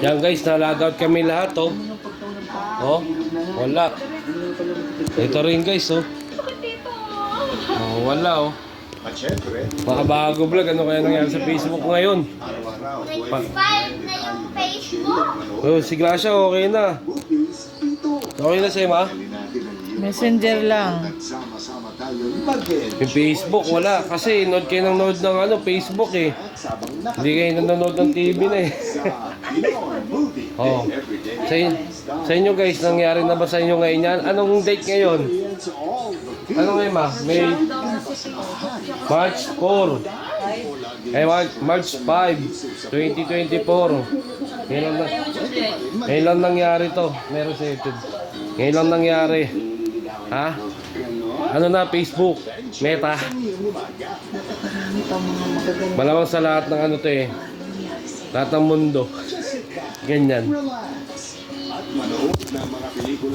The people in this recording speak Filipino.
Yan guys, nalagout kami lahat oh. Oh, wala. Ito rin guys oh. Oh, wala oh. Mga bago vlog, ano kaya nangyari sa Facebook ngayon? araw-araw, Expired na yung Facebook. Oh, si Gracia okay na. Okay na siya ma? Messenger lang. nagsama-sama tayo mag-enjoy. Yung Facebook, wala. Kasi nood kayo ng nood ng ano, Facebook eh. Sabang Hindi kayo nanonood ng TV na eh. sa Oh. Sa, in- sa inyo guys, nangyari na ba sa inyo ngayon yan? Anong date ngayon? Experience Ano ngayon ma? May March 4. Eh, Mar- March 5, 2024. Ngayon lang, ngayon lang nangyari to. Meron sa YouTube. Ngayon lang nangyari. Ha? Ano na, Facebook? Meta? Malamang sa lahat ng ano to eh. Lahat ng mundo. Ganyan. at manood ng mga pelikula